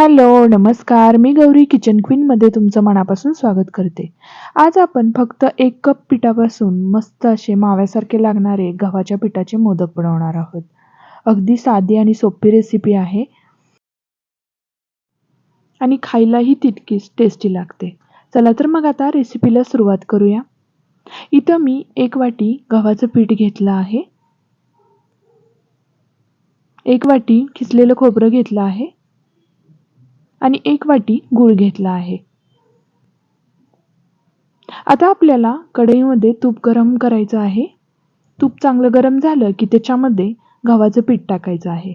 Hello नमस्कार. मी Gauri kitchen क्वीनमध्ये तुमचं मनापासून स्वागत करते. आज आपण फक्त एक कप पिठापासून मस्त असे माव्यासारखे लागणारे गव्हाच्या पिठाचे मोदक बनवणार आहोत. अगदी साधी आणि सोपी रेसिपी आहे. आणि खायलाही तितकीच टेस्टी लागते. चला तर मग आता रेसिपीला सुरुवात करूया. इथं मी एक वाटी गव्हाचं पीठ घेतलं आहे. एक वाटी खिसलेलं खोबरं घेतलं आहे. आणि एक वाटी गूळ घेतला आहे. आता आपल्याला कढईमध्ये तूप गरम करायचं आहे. तूप चांगलं गरम झालं की त्याच्यामध्ये गव्हाचं पीठ टाकायचं आहे.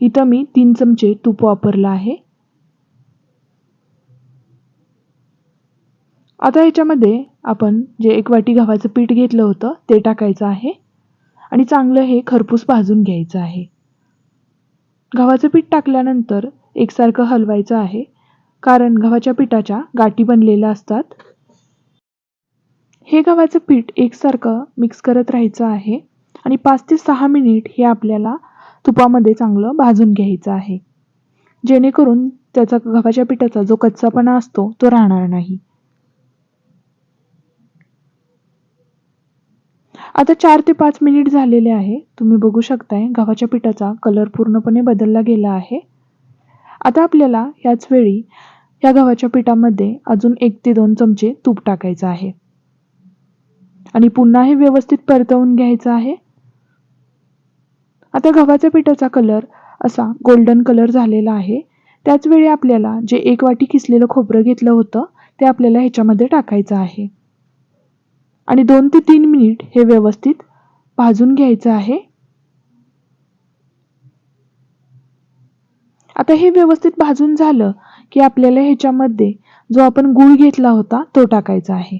इथं मी तीन चमचे तूप वापरलं आहे. आता याच्यामध्ये आपण जे एक वाटी गव्हाचं पीठ घेतलं होतं ते टाकायचं आहे. आणि चांगलं हे खरपूस भाजून घ्यायचं आहे. गव्हाचं पीठ टाकल्यानंतर एकसारखं हलवायचं आहे कारण गव्हाच्या पिठाच्या गाठी बनलेल्या असतात. हे गव्हाचं पीठ एकसारखं मिक्स करत राहायचं आहे आणि पाच ते सहा मिनिट हे आपल्याला तुपामध्ये चांगलं भाजून घ्यायचं आहे. जेणेकरून त्याचा गव्हाच्या पिठाचा जो कच्चापणा असतो तो राहणार नाही. आता चार ते पाच मिनिट झालेले आहे. तुम्ही बघू शकताय गव्हाच्या पिठाचा कलर पूर्णपणे बदलला गेला आहे. आता आपल्याला याच वेळी या गव्हाच्या पिठामध्ये अजून एक ते दोन चमचे तूप टाकायचं आहे. आणि पुन्हा हे व्यवस्थित परतवून घ्यायचं आहे. आता गव्हाच्या पिठाचा कलर असा गोल्डन कलर झालेला आहे. त्याचवेळी आपल्याला जे एक वाटी किसलेलं खोबरं घेतलं होतं ते आपल्याला ह्याच्यामध्ये टाकायचं आहे. आणि दोन ते तीन मिनिट हे व्यवस्थित भाजून घ्यायचं आहे. आता हे व्यवस्थित भाजून झालं की आपल्याला ह्याच्यामध्ये जो आपण गूळ घेतला होता तो टाकायचा आहे.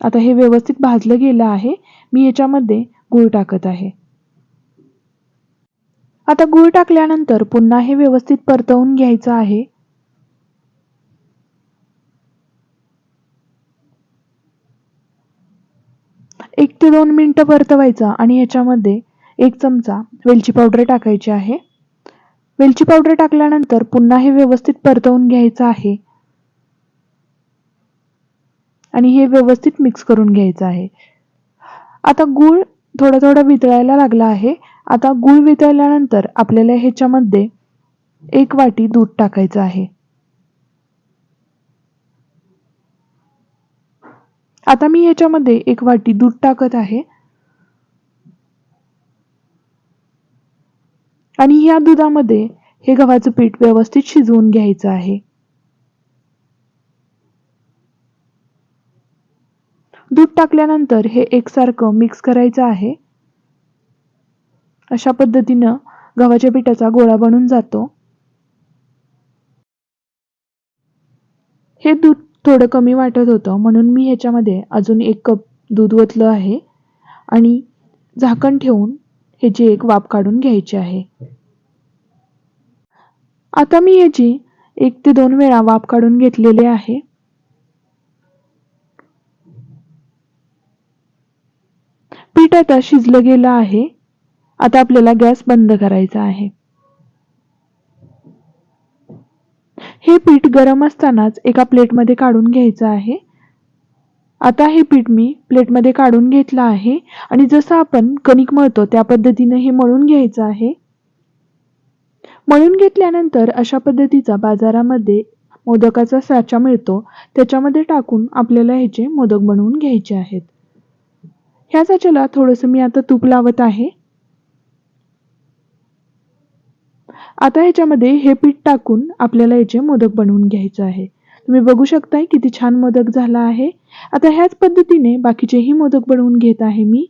आता हे व्यवस्थित भाजलं गेलं आहे. मी ह्याच्यामध्ये गूळ टाकत आहे. आता गूळ टाकल्यानंतर पुन्हा हे व्यवस्थित परतवून घ्यायचं आहे. एक ते दोन मिनटं परतवायचं आणि ह्याच्यामध्ये एक चमचा वेलची पावडर टाकायची आहे. वेलची पावडर टाकल्यानंतर पुन्हा हे व्यवस्थित परतवून घ्यायचं आहे. आणि हे व्यवस्थित मिक्स करून घ्यायचं आहे. आता गूळ थोडा थोडा वितळायला लागला आहे. आता गूळ वितळल्यानंतर आपल्याला ह्याच्यामध्ये एक वाटी दूध टाकायचं आहे. आता मी ह्याच्यामध्ये एक वाटी दूध टाकत आहे. आणि या दुधामध्ये हे गव्हाचं पीठ व्यवस्थित शिजवून घ्यायचं आहे. दूध टाकल्यानंतर हे एकसारखं मिक्स करायचं आहे. अशा पद्धतीनं गव्हाच्या पिठाचा गोळा बनून जातो. हे दूध थोडं कमी वाटत होतं. म्हणून मी ह्याच्यामध्ये अजून एक कप दूध ओतलं आहे आणि झाकण ठेवून ह्याची एक वाफ काढून घ्यायची आहे. आता मी ह्याची एक ते दोन वेळा वाफ काढून घेतलेले आहे. पीठ आता शिजलं गेलं आहे. आता आपल्याला गॅस बंद करायचा आहे. हे पीठ गरम असतानाच एका प्लेटमध्ये काढून घ्यायचं आहे. आता हे पीठ मी प्लेटमध्ये काढून घेतलं आहे आणि जसं आपण कणिक मळतो त्या पद्धतीनं हे मळून घ्यायचं आहे. मळून घेतल्यानंतर अशा पद्धतीचा बाजारामध्ये मोदकाचा साचा मिळतो. त्याच्यामध्ये टाकून आपल्याला ह्याचे मोदक बनवून घ्यायचे आहेत. ह्या साच्याला थोडंसं मी आता तूप लावत आहे. आता ह्याच्यामध्ये हे पीठ टाकून आपल्याला याचे मोदक बनवून घ्यायचं आहे. तुम्ही बघू शकताय किती छान मोदक झाला आहे. आता ह्याच पद्धतीने बाकीचेही मोदक बनवून घेत आहे मी.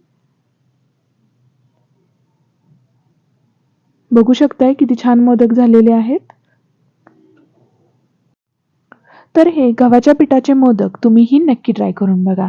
बघू शकताय किती छान मोदक झालेले आहेत. तर हे गव्हाच्या पिठाचे मोदक तुम्हीही नक्की ट्राय करून बघा.